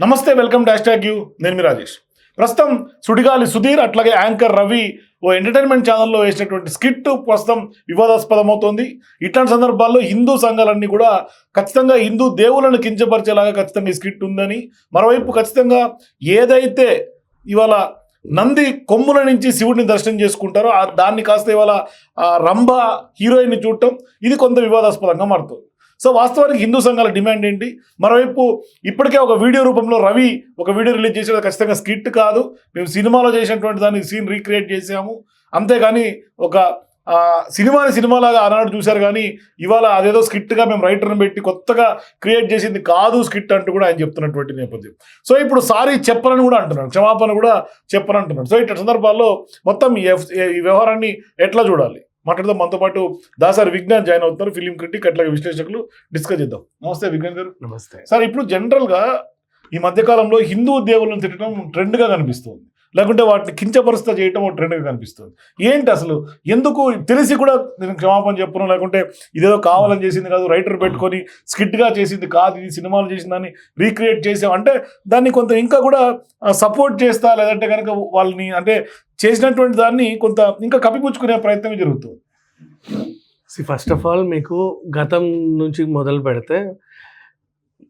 నమస్తే welcome dash tag you. నేను మీ రాజేష్. ప్రస్తుతం సుడిగాలి సుధీర్ అట్లాగే యాంకర్ రవి ఓ ఎంటర్టైన్మెంట్ ఛానల్లో వేసినటువంటి స్కిట్ ప్రస్తుతం వివాదాస్పదమవుతోంది. ఇట్లాంటి సందర్భాల్లో హిందూ సంఘాలన్నీ కూడా ఖచ్చితంగా హిందూ దేవులను కించపరిచేలాగా ఖచ్చితంగా ఈ స్కిట్ ఉందని మరోవైపు ఖచ్చితంగా ఏదైతే ఇవాళ నంది కొమ్ముల నుంచి శివుడిని దర్శనం చేసుకుంటారో దాన్ని కాస్త ఇవాళ రంభ హీరోయిన్ చూడటం ఇది కొంత వివాదాస్పదంగా మారుతుంది. సో వాస్తవానికి హిందూ సంఘాల డిమాండ్ ఏంటి? మరోవైపు ఇప్పటికే ఒక వీడియో రూపంలో రవి ఒక వీడియో రిలీజ్ చేసేది ఖచ్చితంగా స్కిట్ కాదు. మేము సినిమాలో చేసినటువంటి దాన్ని సీన్ రీక్రియేట్ చేసాము. అంతేగాని ఒక సినిమాని సినిమాలాగా ఆనాడు చూశారు కానీ ఇవాళ అదేదో స్కిట్గా మేము రైటర్ని పెట్టి కొత్తగా క్రియేట్ చేసింది కాదు స్కిట్ అంటూ కూడా ఆయన చెప్తున్నటువంటి నేపథ్యం. సో ఇప్పుడు సారీ చెప్పనని కూడా అంటున్నాడు క్షమాపణ కూడా చెప్పనంటున్నాడు సో ఇట్లా సందర్భాల్లో మొత్తం ఈ వ్యవహారాన్ని ఎట్లా చూడాలి? మాట్లాడదాం. మనతో పాటు దాసారి విజ్ఞాన్ జాయిన్ అవుతున్నారు. ఫిలిం క్రిటిక్ అట్లాగే విశ్లేషకులు. డిస్కస్ చేద్దాం. నమస్తే విజ్ఞాన్ గారు. నమస్తే. సార్ ఇప్పుడు జనరల్గా ఈ మధ్యకాలంలో హిందూ దేవుళ్ళని తిట్టడం ట్రెండ్గా కనిపిస్తుంది. లేకుంటే వాటిని కించపరుస్తా చేయటం ఒక ట్రెండ్గా కనిపిస్తుంది. ఏంటి అసలు? ఎందుకు? తెలిసి కూడా నేను క్షమాపణ చెప్పను లేకుంటే ఇదేదో కావాలని చేసింది కాదు రైటర్ పెట్టుకొని స్కిట్గా చేసింది కాదు ఇది సినిమాలు చేసిన దాన్ని రీక్రియేట్ చేసాం. అంటే దాన్ని కొంత ఇంకా కూడా సపోర్ట్ చేస్తా లేదంటే కనుక వాళ్ళని అంటే చేసినటువంటి దాన్ని కొంత ఇంకా కప్పిపుచ్చుకునే ప్రయత్నం జరుగుతుంది. సి ఫస్ట్ ఆఫ్ ఆల్ మీకు గతం నుంచి మొదలు పెడితే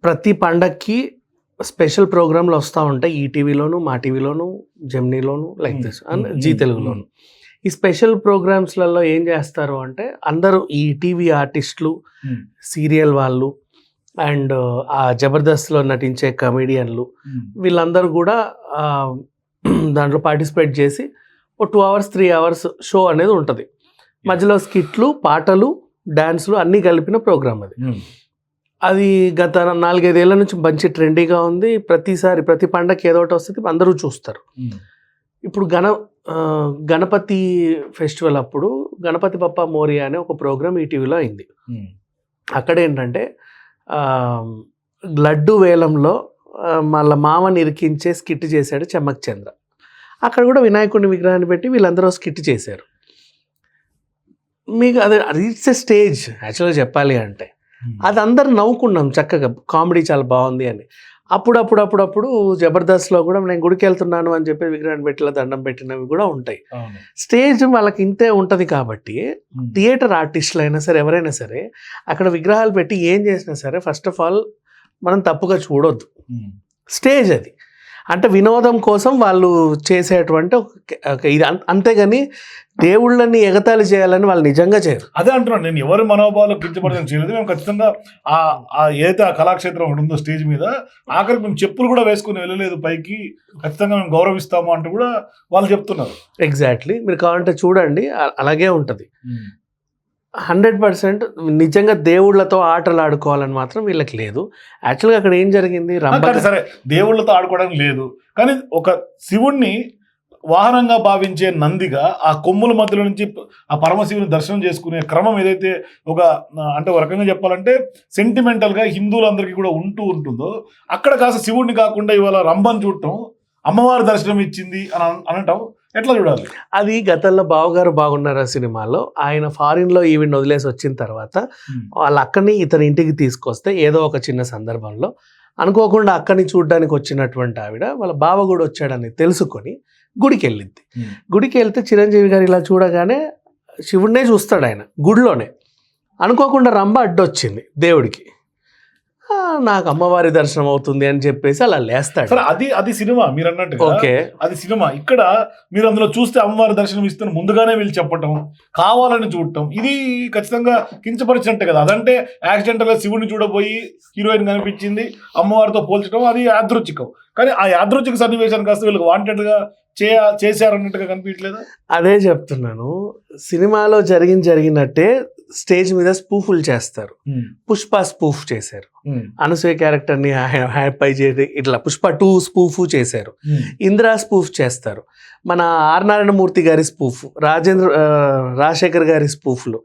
ప్రతి పండక్కి స్పెషల్ ప్రోగ్రాంలు వస్తూ ఉంటాయి. ఈ టీవీలోను మా టీవీలోను జెమ్నీలోను లైక్ దిస్ అండ్. జీ తెలుగులోను. ఈ స్పెషల్ ప్రోగ్రామ్స్లలో ఏం చేస్తారు అంటే అందరూ ఈ టీవీ ఆర్టిస్టులు. సీరియల్ వాళ్ళు అండ్ ఆ జబర్దస్త్లో నటించే కమెడియన్లు వీళ్ళందరూ కూడా దాంట్లో పార్టిసిపేట్ చేసి ఓ two hours three hours show అనేది ఉంటుంది. మధ్యలో స్కిట్లు పాటలు డాన్సులు అన్నీ కలిపిన ప్రోగ్రామ్ అది. అది గత నాలుగైదేళ్ళ నుంచి మంచి ట్రెండీగా ఉంది. ప్రతిసారి ప్రతి పండగకి ఏదో ఒకటి వస్తుంది. అందరూ చూస్తారు. ఇప్పుడు గణ గణపతి ఫెస్టివల్ అప్పుడు గణపతి బప్ప మోరియా అనే ఒక ప్రోగ్రామ్ ఈటీవీలో అయింది. అక్కడ ఏంటంటే లడ్డు వేలంలో ఆ, వాళ్ళ మామని ఇరికించే స్కిట్ చేశాడు చెమ్మక్ చంద్ర. అక్కడ కూడా వినాయకుడిని విగ్రహాన్ని పెట్టి వీళ్ళందరూ స్కిట్ చేశారు. మీకు అది ఇట్స్ ఎ స్టేజ్. యాక్చువల్గా చెప్పాలి అంటే అది అందరు నవ్వుకున్నాం చక్కగా. కామెడీ చాలా బాగుంది అని. అప్పుడప్పుడు అప్పుడప్పుడు జబర్దస్త్లో కూడా నేను గుడికి వెళ్తున్నాను అని చెప్పి విగ్రహాన్ని పెట్టిన దండం పెట్టినవి కూడా ఉంటాయి. స్టేజ్ వాళ్ళకి ఇంతే ఉంటుంది కాబట్టి థియేటర్ ఆర్టిస్టులు అయినా సరే ఎవరైనా సరే అక్కడ విగ్రహాలు పెట్టి ఏం చేసినా సరే ఫస్ట్ ఆఫ్ ఆల్ మనం తప్పుగా చూడొద్దు. స్టేజ్ అది. అంటే వినోదం కోసం వాళ్ళు చేసేటువంటి ఇది. అంతేగాని దేవుళ్ళని ఎగతాళి చేయాలని వాళ్ళు నిజంగా చేయరు. అదే అంటున్నాను నేను ఎవరి మనోభావాలు కించపడడం చేయలేదు. మేము ఖచ్చితంగా ఆ ఆ ఏదైతే ఆ కళాక్షేత్రం ఒకటి ఉందో స్టేజ్ మీద ఆఖరికి మేము చెప్పులు కూడా వేసుకుని వెళ్ళలేదు పైకి. ఖచ్చితంగా మేము గౌరవిస్తాము అంటూ కూడా వాళ్ళు చెప్తున్నారు. ఎగ్జాక్ట్లీ మీరు కావాలంటే చూడండి అలాగే ఉంటుంది. హండ్రెడ్ పర్సెంట్ నిజంగా దేవుళ్ళతో ఆటలు ఆడుకోవాలని మాత్రం వీళ్ళకి లేదు. యాక్చువల్గా అక్కడ ఏం జరిగింది? రంభ సరే దేవుళ్ళతో ఆడుకోవడానికి లేదు. కానీ ఒక శివుణ్ణి వాహనంగా భావించే నందిగా ఆ కొమ్ముల మధ్యలో నుంచి ఆ పరమశివుని దర్శనం చేసుకునే క్రమం ఏదైతే ఒక అంటే ఒక రకంగా చెప్పాలంటే సెంటిమెంటల్గా హిందువులందరికీ కూడా ఉంటూ ఉంటుందో అక్కడ కాస్త శివుడిని కాకుండా ఇవాళ రంభం చూడటం అమ్మవారి దర్శనం ఇచ్చింది అన- అనటం ఎట్లా చూడాలి? అది గతంలో బావగారు బాగున్నారు ఆ సినిమాలో ఆయన ఫారిన్లో ఈవెంట్ వదిలేసి వచ్చిన తర్వాత వాళ్ళ అక్కని ఇతని ఇంటికి తీసుకొస్తే ఏదో ఒక చిన్న సందర్భంలో అనుకోకుండా అక్కని చూడడానికి వచ్చినటువంటి ఆవిడ వాళ్ళ బావ కూడా వచ్చాడని తెలుసుకొని గుడికి వెళ్ళింది గుడికి వెళ్తే చిరంజీవి గారు ఇలా చూడగానే శివుడినే చూస్తాడు ఆయన గుడిలోనే. అనుకోకుండా రంభ అడ్డొచ్చింది దేవుడికి. "ఆ, నాకు అమ్మవారి దర్శనం అవుతుంది అని చెప్పేసి అలా లేస్తాడు. సరే అది అది సినిమా మీరు అన్నట్టుగా ఓకే. అది సినిమా. ఇక్కడ మీరు అందులో చూస్తే అమ్మవారి దర్శనం ఇస్తున్న ముందుగానే వీళ్ళు చెప్పటం కావాలని చూడటం ఇది ఖచ్చితంగా కించపరిచినట్టే కదా. అదంటే యాక్సిడెంటల్గా శివుడిని చూడబోయి హీరోయిన్ కనిపించింది అమ్మవారితో పోల్చడం అది యాదృచ్ఛికం. కానీ ఆ యాదృచ్ఛిక సన్నివేశాన్ని కాస్త వీళ్ళకి వాంటెడ్గా చేయ చేశారన్నట్టుగా కనిపించలేదా అదే చెప్తున్నాను. సినిమాలో జరిగిన జరిగినట్టే స్టేజ్ మీద స్పూఫులు చేస్తారు. పుష్ప స్పూఫ్ చేశారు. అనసూయ క్యారెక్టర్ని హ్యాపై చేసి ఇట్లా పుష్ప టూ స్పూఫ్ చేశారు. ఇందిరా స్పూఫ్ చేస్తారు. మన ఆర్ నారాయణమూర్తి గారి స్పూఫ్ రాజేంద్ర రాజశేఖర్ గారి స్పూఫ్లు.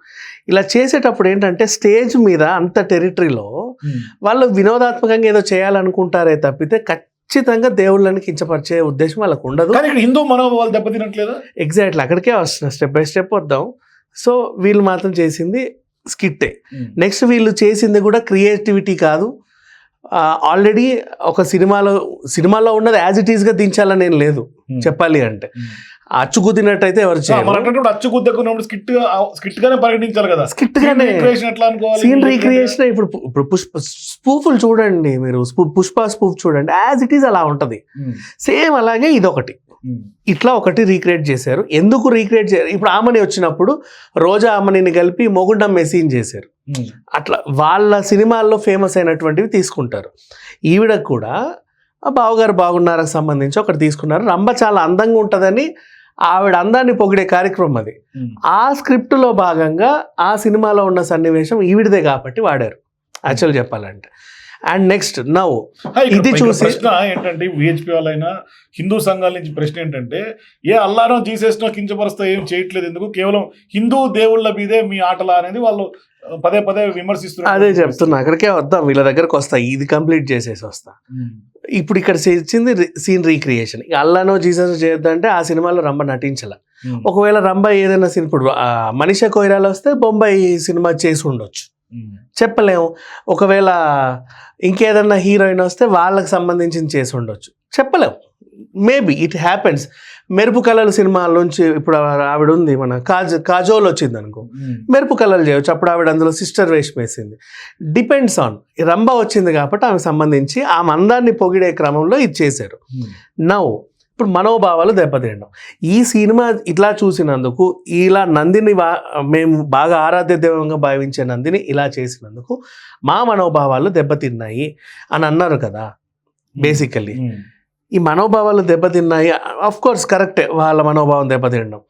ఇలా చేసేటప్పుడు ఏంటంటే స్టేజ్ మీద అంత టెరిటరీలో వాళ్ళు వినోదాత్మకంగా ఏదో చేయాలనుకుంటారే తప్పితే ఖచ్చితంగా దేవుళ్ళని కించపరిచే ఉద్దేశం వాళ్ళకు ఉండదు. హిందూ మనోభావాలు దెబ్బతినట్లేదా? ఎగ్జాక్ట్లీ అక్కడికే వస్తున్నా. స్టెప్ బై స్టెప్ వద్దాం. సో వీళ్ళు మాత్రం చేసింది స్కిట్టే. నెక్స్ట్ వీళ్ళు చేసింది కూడా క్రియేటివిటీ కాదు. ఆల్రెడీ ఒక సినిమాలో సినిమాలో ఉన్నది యాజ్ ఇట్ ఈస్గా దించాలని ఏం లేదు. Hmm. చెప్పాలి అంటే. అచ్చు కుదినట్టయితే ఎవరు మన చేయరు. అంటే అచ్చు గుద్దకున్నప్పుడు స్కిట్ స్కిట్ గానే పరిగణించాలి కదా. స్కిట్ గానే సీన్ రీక్రియేషన్ ఇప్పుడు ఇప్పుడు పుష్ప స్పూఫులు చూడండి మీరు. పుష్ప స్పూఫ్ చూడండి. యాజ్ ఇట్ ఈస్ అలా ఉంటది. సేమ్ అలాగే ఇదొకటి. ఇట్లా ఒకటి రీక్రియేట్ చేశారు. ఎందుకు రీక్రియేట్ చేశారు ఇప్పుడు ఆమని వచ్చినప్పుడు రోజా ఆమనిని కలిపి మొగుండం మెసీన్ చేశారు. ఉమ్, అట్లా వాళ్ళ సినిమాల్లో ఫేమస్ అయినటువంటివి తీసుకుంటారు. ఈవిడ కూడా బావగారు బాగున్నారకు సంబంధించి ఒకటి తీసుకున్నారు. రంభ చాలా అందంగా ఉంటుందని ఆవిడ అందాన్ని పొగిడే కార్యక్రమం అది. ఉమ్. ఆ స్క్రిప్ట్లో భాగంగా ఆ సినిమాలో ఉన్న సన్నివేశం ఈవిడదే కాబట్టి వాడారు. యాక్చువల్ చెప్పాలంటే. అండ్ నెక్స్ట్ ఇక్కడ- ఇది చూసి- ప్రశ్న ఏంటంటే విహెచ్పి వాళ్ళైనా హిందూ సంఘాల నుంచి ప్రశ్న ఏంటంటే ఏ అల్లానో జీసస్నో కించపరుస్తా ఏం చేయట్లేదు ఎందుకు? కేవలం హిందూ దేవుళ్ళ మీదే మీ ఆటలా అనేది వాళ్ళు పదే పదే విమర్శిస్తున్నారు. అదే చెప్తున్నా అక్కడికే వద్దాం వీళ్ళ దగ్గరకు వస్తా ఇది కంప్లీట్ చేసేసి వస్తా. ఇప్పుడు ఇక్కడ చేసింది సీన్ రీక్రియేషన్. అల్లానో జీసస్ చేయొద్దంటే ఆ సినిమాలో రంభ నటించాల. ఒకవేళ రంభ ఏదైనా సినిమా ఇప్పుడు మనీషా కొయిరాలు వస్తే బొంబాయి సినిమా చేసి ఉండొచ్చు. చెప్పలేము. ఒకవేళ ఇంకేదన్నా హీరోయిన్ వస్తే వాళ్ళకి సంబంధించింది చేసి ఉండొచ్చు. చెప్పలేము. మేబీ ఇట్ హ్యాపెన్స్ మెరుపు కళల సినిమాల నుంచి ఇప్పుడు ఆవిడ ఉంది మన కాజ కాజోల్ వచ్చింది అనుకో. మెరుపు కళలు చేయొచ్చు. అప్పుడు ఆవిడ అందులో సిస్టర్ వేషం వేసింది. డిపెండ్స్ ఆన్ రంభ వచ్చింది కాబట్టి ఆమెకు సంబంధించి ఆ మందాన్ని పొగిడే క్రమంలో ఇది చేశారు. నౌ ఇప్పుడు మనోభావాలు దెబ్బతిండడం ఈ సినిమా ఇట్లా చూసినందుకు ఇలా నందిని మేము బాగా ఆరాధ్య దైవంగా భావించే నందిని ఇలా చేసినందుకు మా మనోభావాలు దెబ్బతిన్నాయి అని అన్నారు కదా బేసికల్లీ. ఈ మనోభావాలు దెబ్బతిన్నాయి అఫ్ కోర్స్ కరెక్టే వాళ్ళ మనోభావం దెబ్బతినడం.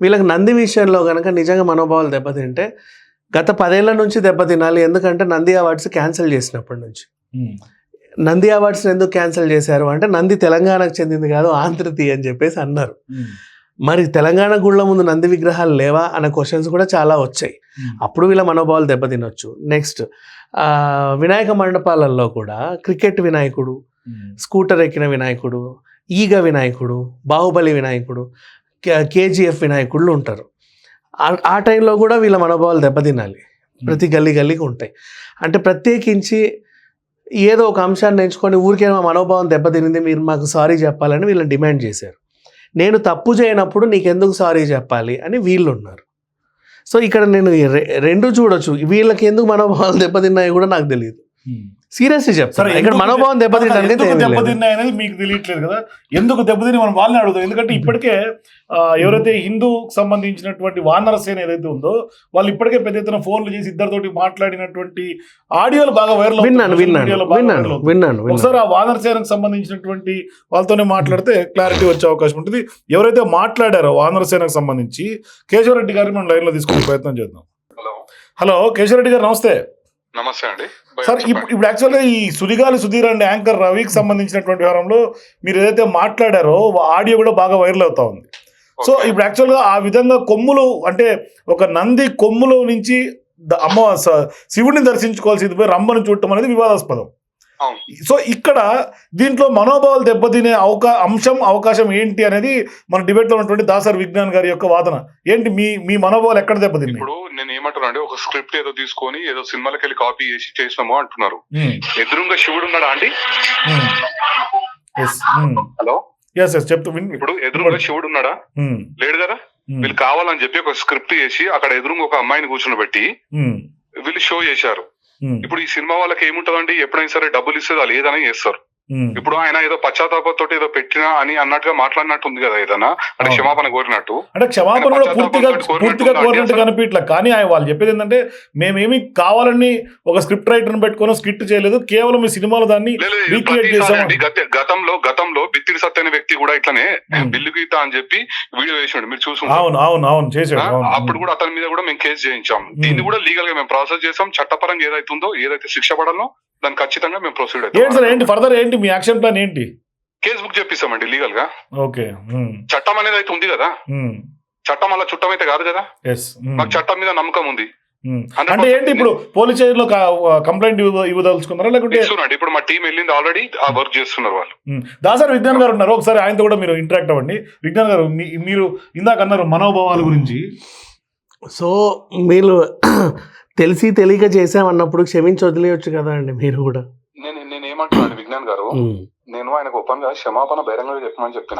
వీళ్ళకి నంది విషయంలో కనుక నిజంగా మనోభావాలు దెబ్బతింటే గత పదేళ్ళ నుంచి దెబ్బతినాలి ఎందుకంటే నంది అవార్డ్స్ క్యాన్సిల్ చేసినప్పటి నుంచి. నంది అవార్డ్స్ ఎందుకు క్యాన్సిల్ చేశారు అంటే నంది తెలంగాణకు చెందింది కాదు ఆంధ్రతి అని చెప్పేసి అన్నారు. మరి తెలంగాణ గుళ్ళ ముందు నంది విగ్రహాలు లేవా అనే క్వశ్చన్స్ కూడా చాలా వచ్చాయి. అప్పుడు వీళ్ళ మనోభావాలు దెబ్బతినొచ్చు. నెక్స్ట్ వినాయక మండపాలలో కూడా క్రికెట్ వినాయకుడు స్కూటర్ ఎక్కిన వినాయకుడు ఈగ వినాయకుడు బాహుబలి వినాయకుడు కేజీఎఫ్ వినాయకుళ్ళు ఉంటారు. ఆ- టైంలో కూడా వీళ్ళ మనోభావాలు దెబ్బతినాలి. ప్రతి గల్లీ గల్లీకి ఉంటాయి. అంటే ప్రత్యేకించి ఏదో ఒక అంశాన్ని ఎంచుకొని ఊరికే మా మనోభావం దెబ్బతినింది మీరు మాకు సారీ చెప్పాలని వీళ్ళని డిమాండ్ చేశారు. నేను తప్పు చేయనప్పుడు నీకెందుకు సారీ చెప్పాలి అని వీళ్ళు ఉన్నారు సో ఇక్కడ నేను రె- రెండు చూడొచ్చు. వీళ్ళకి ఎందుకు మనోభావాలు దెబ్బతిన్నాయో కూడా నాకు తెలియదు సీరియస్లీ చెప్తాను ఇక్కడ మనోభావం. దెబ్బతిన్నాయి అనేది మీకు తెలియట్లేదు కదా? ఎందుకు దెబ్బతిని మనం వాళ్ళని అడుగుతాం? ఎందుకంటే ఇప్పటికే ఎవరైతే హిందూ సంబంధించినటువంటి వానర సేన ఏదైతే ఉందో వాళ్ళు ఇప్పటికే పెద్ద ఎత్తున ఫోన్లు చేసి ఇద్దరితోటి మాట్లాడినటువంటి ఆడియోలు బాగా వైరల్ విన్నాను విన్నాను విన్నాను విన్నాను ఒకసారి ఆ వానర సేనకు సంబంధించినటువంటి వాళ్ళతోనే మాట్లాడితే క్లారిటీ వచ్చే అవకాశం ఉంటుంది. ఎవరైతే మాట్లాడారో వానర సేనకు సంబంధించి కేశవరెడ్డి గారిని మనం లైన్లో తీసుకునే ప్రయత్నం చేద్దాం. హలో. హలో కేశవరెడ్డి గారు నమస్తే. నమస్తే అండి సార్. ఇప్పుడు యాక్చువల్గా ఈ సుదిగాలి సుధీర్ అండ్ యాంకర్ రవికి సంబంధించినటువంటి వ్యవహారంలో మీరు ఏదైతే మాట్లాడారో ఆడియో కూడా బాగా వైరల్ అవుతా ఉంది సో. ఇప్పుడు యాక్చువల్గా ఆ విధంగా కొమ్ములు అంటే ఒక నంది కొమ్ములో నుంచి అమ్మ శివుడిని దర్శించుకోవాల్సింది పోయి రంభను చూడటం అనేది వివాదాస్పదం. సో ఇక్కడ దీంట్లో మనోభావాలు దెబ్బతినే అవకా అంశం అవకాశం ఏంటి అనేది మన డిబేట్లో ఉన్నటువంటి దాసర్ విజ్ఞాన్ గారి యొక్క వాదన. ఏంటి మీ మీ మనోభావాలు ఎక్కడ దెబ్బతిన్నాయి? ఇప్పుడు నేను ఏమంటున్నా అంటే ఒక స్క్రిప్ట్ ఏదో తీసుకొని ఏదో సినిమాలకి వెళ్ళి కాపీ చేసి చేసినాము అంటున్నారు. ఎదురుగా శివుడు ఉన్నాడా అండి. హలో? ఎస్ ఎస్ చెప్తూ విన్ ఇప్పుడు ఎదురుగా శివుడు ఉన్నాడా? లేడు కదా? వీళ్ళు కావాలని చెప్పి ఒక స్క్రిప్ట్ చేసి అక్కడ ఎదురుగా ఒక అమ్మాయిని కూర్చోబెట్టి ఉమ్, వీళ్ళు షో చేశారు. ఇప్పుడు ఈ సినిమా వాళ్ళకి ఏముంటదండి? ఎప్పుడైనా సరే డబ్బులు ఇస్తే వాళ్ళు ఏదైనా చేస్తారు. ఇప్పుడు ఆయన ఏదో పశ్చాత్తాపంతో ఏదో పెట్టినా అని అన్నట్టుగా మాట్లాడినట్టు ఉంది కదా ఏదైనా. అంటే. క్షమాపణ కోరినట్టు. అంటే క్షమాపణ కూడా పూర్తిగా పూర్తిగా కోరినట్టు అసలు? కనిపించట్లా. కానీ ఆయన వాళ్ళు చెప్పేది ఏంటంటే మేమేమి కావాలని ఒక స్క్రిప్ట్ రైటర్ని పెట్టుకొని స్క్రిప్ట్ చేయలేదు. కేవలం ఈ సినిమాలో దాన్ని గతంలో గతంలో బిత్తిరి సత్య అనే వ్యక్తి కూడా ఇట్లానే. బిల్లు గీత అని చెప్పి వీడియో వేసాడు. మీరు చూసి అవును అవును అవును చేసాడు. అప్పుడు కూడా అతని మీద కూడా మేము కేసు చేయించాం. దీన్ని కూడా లీగల్గా మేము ప్రాసెస్ చేసాం. చట్టపరంగా ఏదైతే ఉందో ఏదైతే శిక్ష పడాలో దాన్ని ఖచ్చితంగా మేము ప్రొసీడ్ ఏంటి సార్ ఏంటి అవుతాం ఫర్దర్ ఏంటి మీ యాక్షన్ ప్లాన్ ఏంటి? కేసు బుక్ చేపిస్తామండి లీగల్గా ఓకే చట్టం అనేది అయితే ఉంది కదా? చట్టం అలా చుట్టం అయితే కాదు కదా? ఎస్ మాకు చట్టం మీద నమ్మకం ఉంది. ఉమ్. 100% అంటే ఏంటి ఇప్పుడు పోలీస్ స్టేషన్లో కంప్లైంట్ ఇవ్వదలుచుకున్నారా లేకుంటే? ఇప్పుడు మా టీం వెళ్ళింది ఆల్రెడీ ఆ వర్క్ చేస్తున్నారు వాళ్ళు. దాసరి విజ్ఞాన్ గారు ఉన్నారు. ఒకసారి ఆయనతో కూడా మీరు ఇంటరాక్ట్ అవ్వండి. విజ్ఞాన్ గారు మీ- మీరు ఇందాక అన్నారు మనోభావాల గురించి. సో మీరు తెలిసి తెలియక చేసామన్నప్పుడు క్షమించి వదిలేయచ్చు కదా అండి మీరు కూడా. నేను నేను ఉమ్, నేను ఆయనకు ఓపెన్గా క్షమాపణ బహిరంగంగా చెప్పమని చెప్పిన.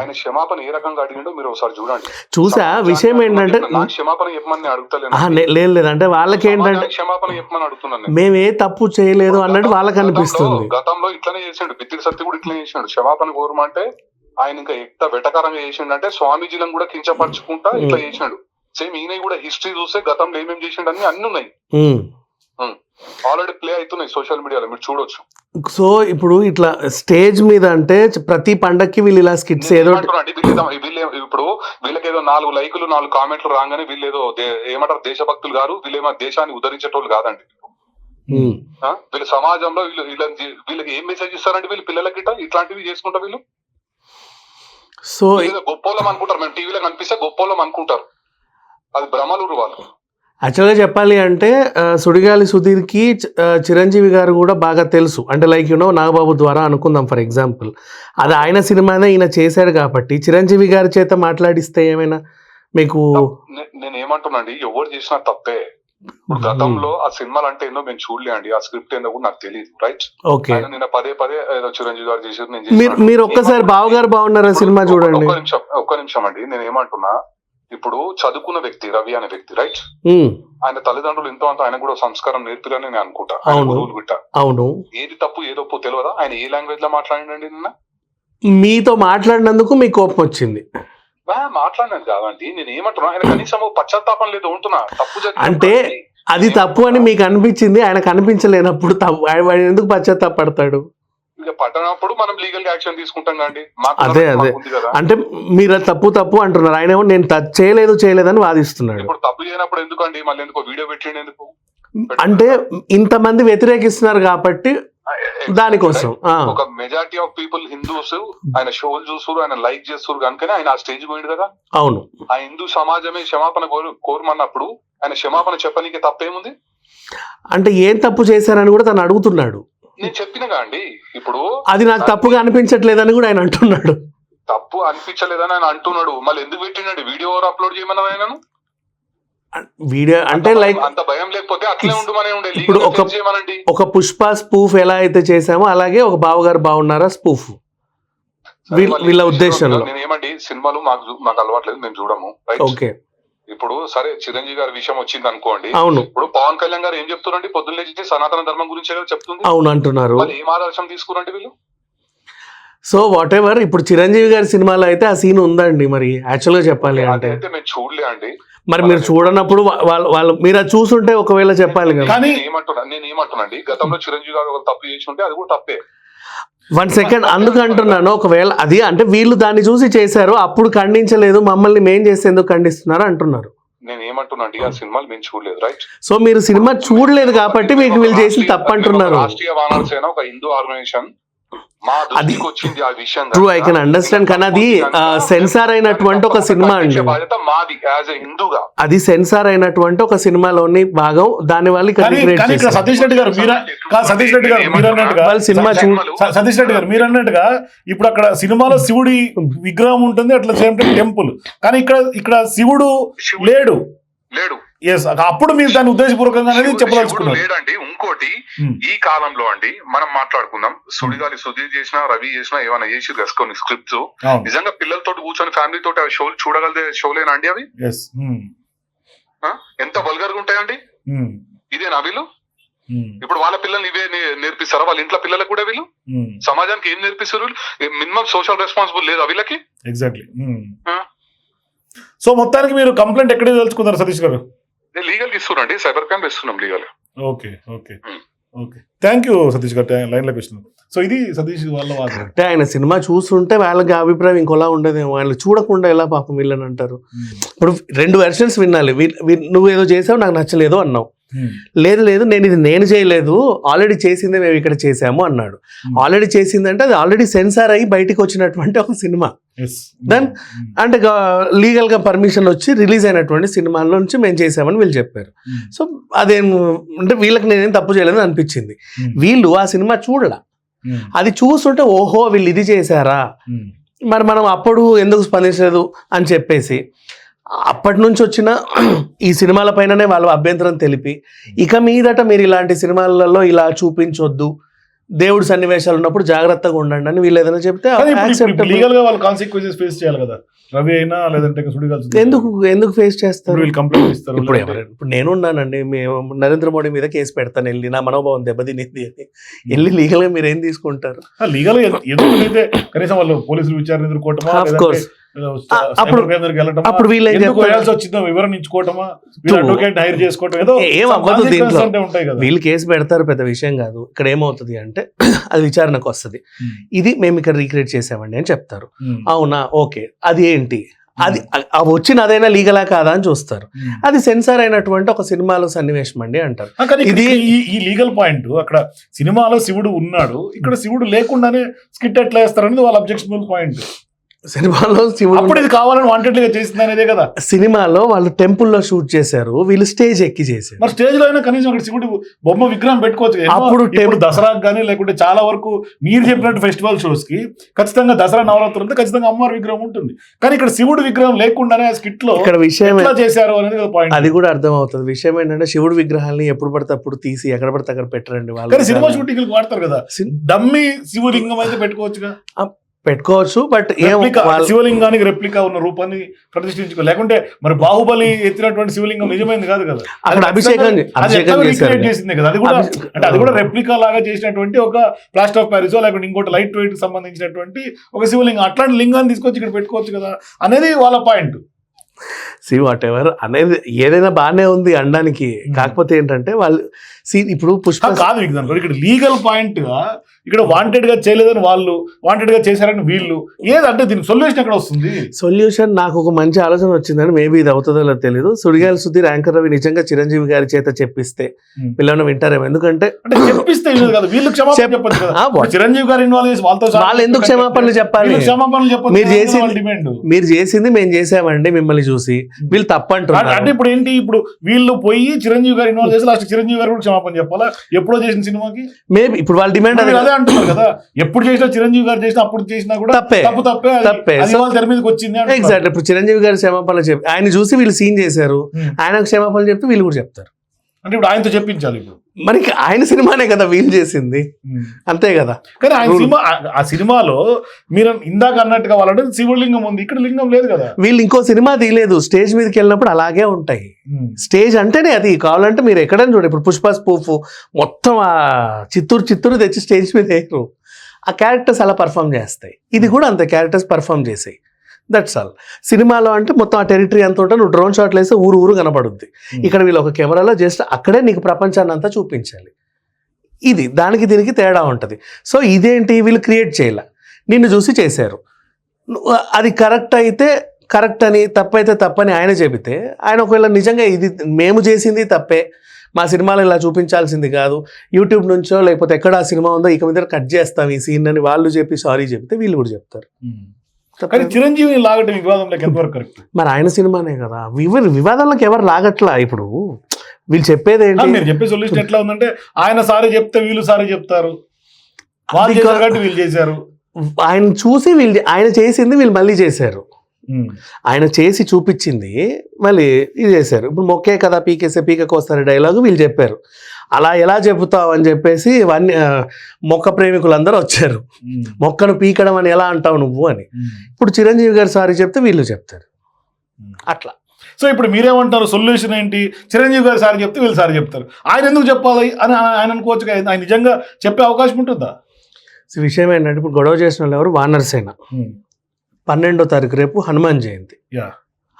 ఆయన క్షమాపణ ఏ రకంగా అడిగిండో మీరు ఒకసారి చూడండి. చూసా? విషయం ఏంటంటే క్షమాపణ చెప్పమని లే- లేదు లేదు. అంటే వాళ్ళకి ఏంటంటే క్షమాపణ చెప్పమని అడుగుతున్నాను నేను. మేము ఏ తప్పు చేయలేదు అన్నట్టు వాళ్ళకి అనిపిస్తుంది. గతంలో- గతంలో ఇట్లనే చేసిండు. బిత్తిరి సత్తి కూడా ఇట్లనే చేసిండు. క్షమాపణ కోరమంటే ఆయన ఇంకా ఎంత వెటకారంగా చేసిండు అంటే స్వామీజీలను కూడా కించపరుచుకుంటా ఇట్లా చేసిండు. సేమ్ ఈయన కూడా హిస్టరీ చూస్తే గతంలో ఏమేమి చేసిండు అన్ని అన్ని ఉన్నాయి. ఆల్రెడీ ప్లే అవుతున్నాయి సోషల్ మీడియాలో మీరు చూడొచ్చు. సో ఇప్పుడు ఇట్లా స్టేజ్ మీద అంటే ప్రతి పండక్కి వీళ్ళు ఇలా స్కిట్స్ ఏదో వీళ్ళు ఇప్పుడు వీళ్ళకి ఏదో నాలుగు లైకులు నాలుగు కామెంట్లు రాగానే వీళ్ళు ఏదో ఏమంటారు దేశభక్తులు గారు వీళ్ళేమో దేశాన్ని ఉద్ధరించేటోళ్ళు కాదండి? వీళ్ళు సమాజంలో వీళ్ళు వీళ్ళకి వీళ్ళకి ఏం మెసేజ్ ఇస్తారంటే వీళ్ళు పిల్లలకి ఇట్లా? ఇట్లాంటివి చేసుకుంటా వీళ్ళు? సో గొప్పోళ్ళం అనుకుంటారు. మేము టీవీలో కనిపిస్తే గొప్పోళ్ళం అనుకుంటారు. అది భ్రమలూరు వాళ్ళు. యాక్చువల్గా చెప్పాలి అంటే సుడిగాలి సుధీర్కి చిరంజీవి గారు కూడా బాగా తెలుసు. అంటే లైక్ యూనో నాగబాబు ద్వారా అనుకుందాం ఫర్ ఎగ్జాంపుల్ అది ఆయన సినిమానే ఈయన చేశాడు కాబట్టి చిరంజీవి గారి చేత మాట్లాడిస్తే ఏమైనా మీకు నేను ఏమంటున్నాండి ఎవరు చేసినా తప్పే. గతంలో ఆ సినిమాలు అంటే ఏందో మేము చూడలే అండి ఆ స్క్రిప్ట్ ఏందో కూడా నాకు తెలియదు రైట్? ఓకే నిన్న పదే పదే ఏదో చిరంజీవి గారు చేసారు నేను మీరు ఒక్కసారి బావగారు బాగున్నారా సినిమా చూడండి. ఒక్క నిమిషం ఒక్క నిమిషం అండి నేను ఏమంటున్నా ఇప్పుడు చదువుకున్న వ్యక్తి రవి అనే వ్యక్తి రైట్ ఆయన తల్లిదండ్రులు ఎంతో అంత ఆయన కూడా సంస్కారం నేర్పిరని నేను అనుకుంటా. గురువులు బిట్ట అవును. ఏది తప్పు ఏది తెలియదా ఆయన ఏ లాంగ్వేజ్లో మాట్లాడండి నిన్న? మీతో మాట్లాడినందుకు మీకు కోపం వచ్చింది. బా, మాట్లాడినాను కాదండి నేను ఏమంటున్నా? ఆయన కనీసం పశ్చాత్తాపం లేదు ఉంటున్నా తప్పు అంటే అది తప్పు అని మీకు అనిపించింది. ఆయన కనిపించలేనప్పుడు తప్పు. ఎందుకు పశ్చాత్తాపడతాడు? ఇక పట్టనప్పుడు మనం లీగల్ యాక్షన్ తీసుకుంటాం కండి మాకు అదే, అదే. అంటే మీరు తప్పు తప్పు అంటున్నారు. ఆయన నేను చేయలేదు చేయలేదని వాదిస్తున్నాడు. ఇప్పుడు తప్పు చేయనప్పుడు ఎందుకండి? మళ్ళీ ఎందుకో వీడియో పెట్టిండు ఎందుకు? అంటే ఇంతమంది వ్యతిరేకిస్తున్నారు కాబట్టి దానికోసం ఒక మెజారిటీ ఆఫ్ పీపుల్ హిందూస్ ఆయన షోలు చూస్తారు ఆయన లైక్ చేస్తారు కనుకనే ఆయన ఆ స్టేజ్ పోయిండు కదా. అవును. ఆ హిందూ సమాజమే క్షమాపణ కోరు కోరమన్నప్పుడు ఆయన క్షమాపణ చెప్పనీకి తప్పేముంది? అంటే ఏం తప్పు చేశారని కూడా తను అడుగుతున్నాడు. నేను చెప్పినగా అండి ఇప్పుడు అది నాకు తప్పుగా అనిపించట్లేదని కూడా ఆయన అంటున్నాడు. తప్పు అనిపించలేదని ఆయన అంటున్నాడు. మళ్ళీ ఎందుకు పెట్టినాడు వీడియో అప్లోడ్ చేయమన్నది ఆయనను? వీడియో అంటే లైక్ అంత భయం లేకపోతే అట్లే ఉండమనే ఉండే. ఇప్పుడు ఒక- ఒక పుష్ప స్పూఫ్ ఎలా అయితే చేశామో అలాగే ఒక బావగారు బాగున్నారా స్పూఫ్? వీళ్ళ- ఉద్దేశంలో. నేను ఏమండి సినిమాలు మాకు మాకు అలవాట్లేదు మేము చూడము. ఓకే. ఇప్పుడు సరే చిరంజీవి గారి విషయం వచ్చింది అనుకోండి. అవును. ఇప్పుడు పవన్ కళ్యాణ్ గారు ఏం చెప్తున్నారండి పొద్దున్న లేచి సనాతన ధర్మం గురించి చెప్తుంది. అవును అంటున్నారు. ఏం ఆదర్శం తీసుకురండి వీళ్ళు? సో వాట్ ఎవర్ ఇప్పుడు చిరంజీవి గారి సినిమాలో అయితే ఆ సీన్ ఉందండి మరి. యాక్చువల్గా చెప్పాలి అంటే. చూడలే అండి. మరి మీరు చూడనప్పుడు వాళ్ళు వాళ్ళు మీరు అది చూసుంటే ఒకవేళ చెప్పాలి కదా. నేను ఏమంటున్నా నేను ఏమంటున్నా అండి గతంలో చిరంజీవి గారు ఒక తప్పు చేసి ఉంటే అది కూడా తప్పే. వన్ సెకండ్ అందుకు అంటున్నాను ఒకవేళ అది అంటే వీళ్ళు దాన్ని చూసి చేశారు అప్పుడు ఖండించలేదు మమ్మల్ని మేం చేస్తే ఎందుకు ఖండిస్తున్నారు అంటున్నారు. నేను ఏమంటున్నా అండి ఆ సినిమాలు మేము చూడలేదు రైట్ సో మీరు సినిమా చూడలేదు కాబట్టి మీకు వీళ్ళు చేసిన తప్పు అంటున్నారు రాష్ట్రీయ వానర సేన ఒక హిందూ ఆర్గనైజేషన్ విషయం ట్రూ ఐ కెన్ అండర్స్టాండ్ కానీ అది సెన్సార్ అయినటువంటి ఒక సినిమా అండి. ఖండించే బాధ్యత మాది యాజ్ ఎ హిందూగా. అది సెన్సార్ అయినటువంటి ఒక సినిమాలోని భాగం దాని వల్ల. సతీష్ రెడ్డి గారు సతీష్ రెడ్డి గారు మీరు అన్నట్టుగా సినిమా సతీష్ రెడ్డి గారు మీరు అన్నట్టుగా ఇప్పుడు అక్కడ సినిమాలో శివుడి విగ్రహం ఉంటుంది అట్లా సేమ్ టైం టెంపుల్ కానీ ఇక్కడ ఇక్కడ శివుడు శివుడు లేడు. లేడు. ఎస్ అప్పుడు మీరు దాన్ని ఉద్దేశపూర్వకంగా అనేది చెప్పదలుచుకున్నారు. లేడండి ఇంకోటి Hmm. ఈ కాలంలో అండి మనం మాట్లాడుకుందాం. సుడిగాలి సుధీర్ చేసినా రవి చేసినా ఏమైనా చేసి కొన్ని స్క్రిప్ట్స్. నిజంగా పిల్లలతో కూర్చొని ఫ్యామిలీ తోటి షోలు చూడగలిగే షోలేనా అండి అవి? ఆ? ఎంత వల్గర్గా ఉంటాయండి? ఇదేనా వీళ్ళు? ఇప్పుడు వాళ్ళ పిల్లల్ని ఇవే నేర్పిస్తారా? వాళ్ళ ఇంట్లో పిల్లలకు కూడా వీళ్ళు? సమాజానికి ఏం నేర్పిస్తారు మినిమం సోషల్ రెస్పాన్సిబుల్ లేదా వీళ్ళకి? ఎగ్జాక్ట్లీ? సో మొత్తానికి మీరు కంప్లైంట్ ఎక్కడ తెలుసుకున్నారు సతీష్ గారు? లీగల్ ఇస్తున్నాండి సైబర్ క్రైమ్ ఇస్తున్నాం legal okay okay. Hmm. Okay. Thank you Satish గారు. లైన్లోకి వచ్చినారు సో ఇది సతీష్ వాళ్ళ అంటే ఆయన సినిమా చూస్తుంటే వాళ్ళకి అభిప్రాయం ఇంకోలా ఉండదేమో. వాళ్ళు చూడకుండా ఎలా పాపం వీళ్ళని అంటారు. Hmm. ఇప్పుడు రెండు వెర్షన్స్ వినాలి నువ్వు ఏదో చేసావు నాకు నచ్చలేదు అన్నావు. లేదు లేదు నేను ఇది నేను చేయలేదు ఆల్రెడీ చేసిందే మేము ఇక్కడ చేసాము అన్నాడు. ఆల్రెడీ చేసిందంటే అది ఆల్రెడీ సెన్సార్ అయ్యి బయటికి వచ్చినటువంటి ఒక సినిమా Hmm. అంటే లీగల్గా పర్మిషన్ వచ్చి రిలీజ్ అయినటువంటి సినిమాల నుంచి మేము చేసామని వీళ్ళు చెప్పారు. సో అదేం అంటే వీళ్ళకి నేనేం తప్పు చేయలేదని అనిపించింది. వీళ్ళు ఆ సినిమా చూడలా. అది చూస్తుంటే ఓహో వీళ్ళు ఇది చేశారా. మరి మనం అప్పుడు ఎందుకు స్పందించలేదు అని చెప్పేసి అప్పటి నుంచి వచ్చిన ఈ సినిమాల పైననే వాళ్ళు అభ్యంతరం తెలిపి ఇక మీదట మీరు ఇలాంటి సినిమాలలో ఇలా చూపించొద్దు దేవుడు సన్నివేశాలు ఉన్నప్పుడు జాగ్రత్తగా ఉండండి అని వీళ్ళు ఏదైనా చెప్తే. లీగల్గా వాళ్ళు కాన్సిక్వెన్సెస్ ఫేస్ చేయాలి కదా. రవి అయినా లేదంటే ఎందుకు ఎందుకు ఫేస్ చేస్తారు? వీళ్ళు కంప్లైంట్ ఇస్తారు ఇప్పుడు ఇప్పుడు నేను ఉన్నానండి మేము నరేంద్ర మోడీ మీద కేసు పెడతాను వెళ్ళి నా మనోభావం దెబ్బతినింది అని. వెళ్ళి లీగల్గా మీరు ఏం తీసుకుంటారు? లీగల్ ఎందుకైతే కనీసం వాళ్ళు పోలీసులు విచారణ ఎదుర్కోవటమా అప్పుడు-? అప్పుడు వీళ్ళు వీళ్ళు హైర్ చేసుకోవటం? ఏదో ఏం అవ్వదు దీంట్లో. కేసు పెడతారు పెద్ద విషయం కాదు. ఇక్కడ ఏమవుతుంది అంటే అది విచారణకు వస్తుంది. ఇది మేము ఇక్కడ రీక్రియేట్ చేసామండి అని చెప్తారు. ఉమ్. అవునా? ఓకే. అది ఏంటి? అది అ- ఆ వచ్చిన అదైనా లీగలా కాదా అని చూస్తారు. అది సెన్సార్ అయినటువంటి ఒక సినిమాలో సన్నివేశం అండి అంటారు. ఇది- ఈ లీగల్ పాయింట్ అక్కడ సినిమాలో శివుడు ఉన్నాడు. ఇక్కడ శివుడు లేకుండానే స్కిట్ ఎట్లా వేస్తారనేది వాళ్ళ అబ్జెక్షనబుల్ పాయింట్. సినిమాలో అప్పుడు ఇది కావాలని వాంటెడ్గా చేసింది అనేదే కదా. సినిమాలో వాళ్ళు టెంపుల్లో షూట్ చేశారు వీళ్ళు స్టేజ్ ఎక్కి చేశారు. మరి స్టేజ్లో అయినా కనీసం అక్కడ శివుడు బొమ్మ విగ్రహం పెట్టుకోవచ్చు అప్పుడు ఇప్పుడు టెంప్- దసరాకు కానీ లేకుంటే చాలా వరకు మీరు చెప్పినట్టు ఫెస్టివల్ షోస్కి ఖచ్చితంగా దసరా నవరాత్రులు ఉంటే ఖచ్చితంగా అమ్మవారి విగ్రహం ఉంటుంది. కానీ ఇక్కడ శివుడు విగ్రహం లేకుండానే ఆ స్కిట్లో ఇక్కడ విషయం ఎట్లా చేశారు అనేది పాయింట్ అది కూడా అర్థం అవుతుంది విషయం ఏంటంటే శివుడు విగ్రహాన్ని ఎప్పుడు పడితే అప్పుడు తీసి ఎక్కడ పడితే అక్కడ పెట్టరండి కానీ సినిమా వాళ్ళు షూటింగ్ వాడతారు కదా. డమ్మి శివలింగం అయితే పెట్టుకోవచ్చుగా? పెట్టుకోవచ్చు బట్ శివలింగానికి రెప్లికా ఉన్న రూపాన్ని ప్రతిష్ఠించుకో లేకుంటే మరి బాహుబలి ఎత్తినటువంటి శివలింగం నిజమైంది కాదు కదా. అక్కడ అభిషేకం చేసింది కదా. అది కూడా అంటే అది కూడా రెప్లికా లాగా చేసినటువంటి ఒక ప్లాస్టర్ ఆఫ్ ప్యారిస్ లేకుంటే ఇంకోటి లైట్ వెయిట్ సంబంధించినటువంటి ఒక శివలింగం. అట్లాంటి లింగాన్ని తీసుకొచ్చి ఇక్కడ పెట్టుకోవచ్చు కదా అనేది వాళ్ళ పాయింట్. సి వాట్ ఎవర్ అనేది ఏదైనా బాగానే ఉంది అనడానికి. కాకపోతే ఏంటంటే వాళ్ళు సి ఇప్పుడు పుష్ప కాదు ఇక్కడ లీగల్ పాయింట్గా ఇక్కడ వాంటెడ్గా చేయలేదని వాళ్ళు వాంటెడ్గా చేశారని వీళ్ళు ఏదంటే దీనికి సొల్యూషన్ ఎక్కడ వస్తుంది? సొల్యూషన్ నాకు ఒక మంచి ఆలోచన వచ్చిందని మేబీ ఇది అవుతుందో తెలియదు సుడిగాలి సుధీర్ యాంకర్ రవి నిజంగా చిరంజీవి గారి చేత చెప్పిస్తే Hmm. పిల్లలు వింటారేమో. ఎందుకంటే అంటే చెప్పిస్తే కదా వీళ్ళు క్షమాపణ కదా. చిరంజీవి గారు ఇన్వాల్వ్ చేసి వాళ్ళతో వాళ్ళు ఎందుకు క్షమాపణలు చెప్పాలి? క్షమాపణలు చెప్పొచ్చు మీరు చేసింది- మీరు చేసింది మేము చేసామండి మిమ్మల్ని చూసి. వీళ్ళు అంటే తప్పంటున్నారు ఇప్పుడు ఏంటి ఇప్పుడు వీళ్ళు పోయి చిరంజీవి గారు ఇన్వాల్వ్ చేసి లాస్ట్ చిరంజీవి గారు కూడా క్షమాపణ చెప్పాలా? ఎప్పుడో చేసిన సినిమాకి? మేబీ ఇప్పుడు వాళ్ళ డిమాండ్ అది అదే అంటున్నారు కదా ఎప్పుడు చేసినా చిరంజీవి గారు చేసినా అప్పుడు చేసినా కూడా తప్పే తప్పు తప్పే తప్పే. తెర మీదకి వచ్చింది. ఎగ్జాక్ట్ ఇప్పుడు చిరంజీవి గారి క్షమాపణలు చెప్పి ఆయన చూసి వీళ్ళు సీన్ చేశారు Hmm. ఆయన క్షమాపణలు చెప్తే వీళ్ళు కూడా చెప్తారు అంటే ఇప్పుడు ఆయనతో చెప్పించాలి ఇప్పుడు. మరి ఆయన సినిమానే కదా వీళ్ళు చేసింది. అంతే కదా. కానీ ఆయన. సినిమా ఆ- ఆ సినిమాలో మీరు ఇందాక అన్నట్టుగా వాళ్ళంటే శివలింగం ఉంది ఇక్కడ లింగం లేదు కదా. వీళ్ళు ఇంకో సినిమా తీయలేదు స్టేజ్ మీదకి వెళ్ళినప్పుడు అలాగే ఉంటాయి. స్టేజ్ అంటేనే అది కావాలంటే మీరు ఎక్కడైనా చూడండి ఇప్పుడు పుష్ప స్పూఫ్ మొత్తం ఆ చిత్తూరు చిత్తూరు తెచ్చి స్టేజ్ మీద వేయరు. ఆ క్యారెక్టర్స్ అలా పర్ఫామ్ చేస్తాయి. ఇది కూడా అంతే క్యారెక్టర్స్ పర్ఫామ్ చేసాయి. దట్స్ ఆల్ సినిమాలో అంటే మొత్తం ఆ టెరిటరీ అంత ఉంటే నువ్వు డ్రోన్ షాట్లు వేస్తే ఊరు ఊరు కనపడుద్ది ఇక్కడ వీళ్ళు ఒక కెమెరాలో జస్ట్ అక్కడే నీకు ప్రపంచాన్ని అంతా చూపించాలి. ఇది దానికి దీనికి తేడా ఉంటుంది. సో ఇదేంటి వీళ్ళు క్రియేట్ చేయాల? నిన్ను చూసి చేశారు. అది కరెక్ట్ అయితే కరెక్ట్ అని తప్పైతే తప్పని ఆయన చెబితే ఆయన ఒకవేళ నిజంగా ఇది మేము చేసింది తప్పే మా సినిమాలో ఇలా చూపించాల్సింది కాదు యూట్యూబ్ నుంచో లేకపోతే ఎక్కడ ఆ సినిమా ఉందో ఇక మీద కట్ చేస్తాం ఈ సీన్ అని వాళ్ళు చెప్పి సారీ చెప్తే వీళ్ళు కూడా చెప్తారు. కానీ చిరంజీవిని లాగటం వివాదంలోకి ఎంతవరకు కరెక్ట్? మరి ఆయన సినిమానే కదా. వివ వివాదాలకు ఎవరు లాగట్లా ఇప్పుడు? వీళ్ళు చెప్పేది ఏంటి? మీరు చెప్పే సొల్యూషన్ ఎట్లా ఉందంటే ఆయన సారీ చెప్తే వీళ్ళు సారీ చెప్తారు. వాళ్ళు అది చేశారు కా- కాబట్టి వీళ్ళు చేశారు. ఆయన చూసి వీళ్ళు ఆయన చేసింది వీళ్ళు మళ్ళీ చేశారు. ఆయన చేసి చూపించింది మళ్ళీ ఇది చేశారు. ఇప్పుడు మొక్కే కదా పీకేసే పీకకు వస్తారు డైలాగు వీళ్ళు చెప్పారు. అలా ఎలా చెబుతావు అని చెప్పేసి ఇవన్నీ మొక్క ప్రేమికులందరూ వచ్చారు. మొక్కను పీకడం అని ఎలా అంటావు నువ్వు అని. ఇప్పుడు చిరంజీవి గారు సారీ చెప్తే వీళ్ళు చెప్తారు. అట్లా. సో ఇప్పుడు మీరేమంటారు? సొల్యూషన్ ఏంటి? చిరంజీవి గారు సారి చెప్తే వీళ్ళు సారి చెప్తారు. ఆయన ఎందుకు చెప్పాలి అని ఆయన అనుకోవచ్చు ఆయన నిజంగా చెప్పే అవకాశం ఉంటుందా? సో విషయం ఏంటంటే ఇప్పుడు గొడవ చేసిన వాళ్ళు ఎవరు? వానర్ సేన పన్నెండో తారీఖు రేపు హనుమాన్ జయంతి. యా.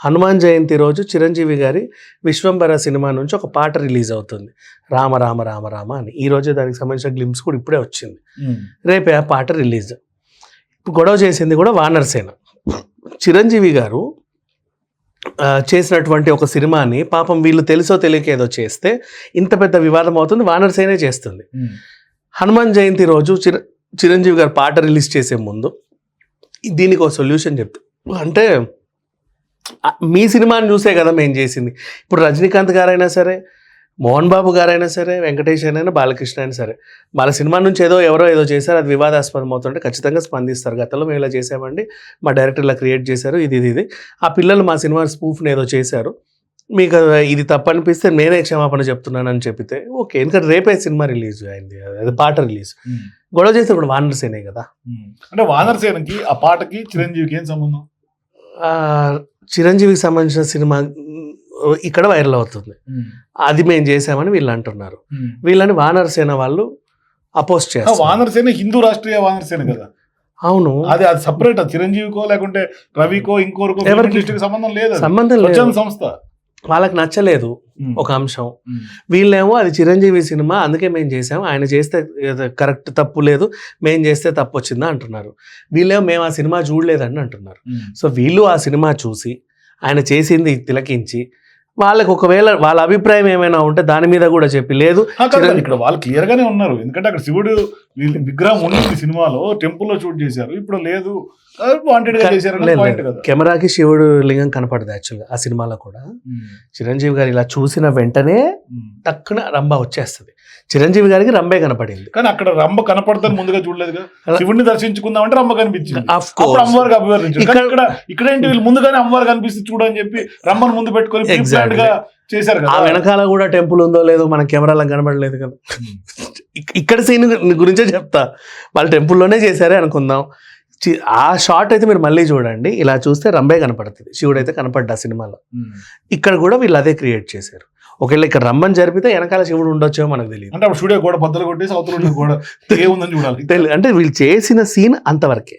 హనుమాన్ జయంతి రోజు చిరంజీవి గారి విశ్వంబర సినిమా నుంచి ఒక పాట రిలీజ్ అవుతుంది. రామ రామ రామ రామ అని. ఈ రోజే దానికి సంబంధించిన గ్లిమ్స్ కూడా ఇప్పుడే వచ్చింది. రేపే ఆ పాట రిలీజ్. ఇప్పుడు గొడవ చేసింది కూడా వానర్ సేన. చిరంజీవి గారు చేసినటువంటి ఒక సినిమాని పాపం వీళ్ళు తెలుసో తెలియక ఏదో చేస్తే ఇంత పెద్ద వివాదం అవుతుంది వానర్ సేనే చేస్తుంది. హనుమాన్ జయంతి రోజు చిర చిరంజీవి గారు పాట రిలీజ్ చేసే ముందు దీనికి ఒక సొల్యూషన్ చెప్తా. అంటే మీ సినిమాని చూసే కదా మేము చేసింది. ఇప్పుడు రజనీకాంత్ గారైనా సరే మోహన్ బాబు గారైనా సరే వెంకటేష్ అయినా బాలకృష్ణ అయినా సరే వాళ్ళ సినిమా నుంచి ఏదో ఎవరో ఏదో చేశారు అది వివాదాస్పదం అవుతుంటే ఖచ్చితంగా స్పందిస్తారు. గతంలో మేము ఇలా చేసామండి. మా డైరెక్టర్ ఇలా క్రియేట్ చేశారు ఇది ఇది ఇది. ఆ పిల్లలు మా సినిమా స్పూఫ్ని ఏదో చేశారు. మీకు ఇది తప్పు అనిపిస్తే నేనే క్షమాపణ చెప్తున్నానని చెప్పితే ఓకే. ఎందుకంటే రేపే సినిమా రిలీజ్ అయింది. అది పాట రిలీజ్. గొడవ చేస్తే ఇప్పుడు వానర్ సేనే కదా. అంటే వానరసేనకి ఆ పాటకి చిరంజీవికి ఏం సంబంధం? చిరంజీవికి సంబంధించిన సినిమా ఇక్కడ వైరల్ అవుతుంది. అది మేము చేసామని వీళ్ళు అంటున్నారు. వీళ్ళని వానర్ సేన వాళ్ళు అపోజ్ చేస్తారు. వానరసేన హిందూ రాష్ట్రీయ వానరసేన కదా? అవును. అది అది సపరేట్ చిరంజీవికో లేకుంటే రవికో ఇంకోరికో సంబంధం లేదు. సంబంధం లేదు. సంస్థ. వాళ్ళకి నచ్చలేదు. ఒక అంశం. వీళ్ళేమో అది చిరంజీవి సినిమా అందుకే మేము చేసాం ఆయన చేస్తే కరెక్ట్ తప్పు లేదు మేము చేస్తే తప్పు వచ్చిందా అంటున్నారు వీళ్ళేమో మేము ఆ సినిమా చూడలేదని అంటున్నారు. సో వీళ్ళు ఆ సినిమా చూసి ఆయన చేసింది తిలకించి వాళ్ళకి ఒకవేళ వాళ్ళ అభిప్రాయం ఏమైనా ఉంటే దాని మీద కూడా చెప్పి లేదు ఇక్కడ వాళ్ళు క్లియర్ గానే ఉన్నారు. ఎందుకంటే అక్కడ శివుడు విగ్రహం ఉంది సినిమాలో టెంపుల్లో షూట్ చేశారు. ఇప్పుడు లేదు. కెమెరాకి శివుడు లింగం కనపడదు యాక్చువల్గా ఆ సినిమాలో కూడా. చిరంజీవి గారు ఇలా చూసిన వెంటనే. టక్కున రంభ వచ్చేస్తుంది. చిరంజీవి గారికి రంభే కనపడింది. కానీ అక్కడ రంభ కనపడతాను ముందుగా చూడలేదుగా. శివుడిని దర్శించుకుందాం అంటే రంభ కనిపించింది. అప్పుడు అమ్మవారికి అభివర్ణించారు. ఇక్కడ- ఇక్కడ ఏంటి వీళ్ళు ముందుగానే అమ్మవారు కనిపిస్తుంది చూడని చెప్పి రమ్మని ముందు పెట్టుకొని గా చేశారు ఆ వెనకాల కూడా టెంపుల్ ఉందో లేదో మన కెమెరాలో కనబడలేదు కదా. ఇక్- ఇక్కడ సీన్ గురించే చెప్తా. వాళ్ళు టెంపుల్లోనే చేశారే అనుకుందాం. ఆ షార్ట్ అయితే మీరు మళ్ళీ చూడండి. ఇలా చూస్తే రంభే కనపడుతుంది. శివుడు అయితే కనపడ్డా సినిమాలో. ఇక్కడ కూడా వీళ్ళు అదే క్రియేట్ చేశారు. ఒకవేళ ఇక్కడ రమ్మని జరిపితే వెనకాల శివుడు ఉండొచ్చో మనకు తెలియదు. అంటే అప్పుడు స్టూడియో కూడా బద్దలు కొట్టేసి అవతల కూడా ఏముందని చూడాలి. తెలి- అంటే వీళ్ళు చేసిన సీన్ అంతవరకే.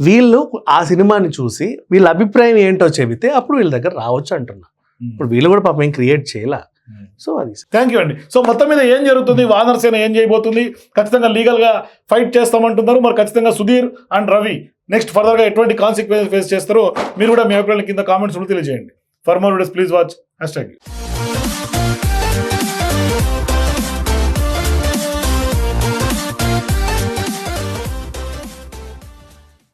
వీళ్ళు ఆ సినిమాని చూసి వీళ్ళ అభిప్రాయం ఏంటో చెబితే అప్పుడు వీళ్ళ దగ్గర రావచ్చు అంటున్నా. ఇప్పుడు వీళ్ళు కూడా పాపం ఏం క్రియేట్ చేయాల. సో అది. థ్యాంక్ యూ అండి. సో మొత్తం మీద ఏం జరుగుతుంది? వానర్ సేన ఏం చేయబోతుంది? ఖచ్చితంగా లీగల్గా ఫైట్ చేస్తామంటున్నారు. మరి ఖచ్చితంగా సుధీర్ అండ్ రవి నెక్స్ట్ ఫర్దర్గా ఎటువంటి కాన్సిక్వెన్స్ ఫేస్ చేస్తారో మీరు కూడా మీ అభిప్రాయాల కింద కామెంట్స్ తెలియజేయండి. For more videos please watch hashtag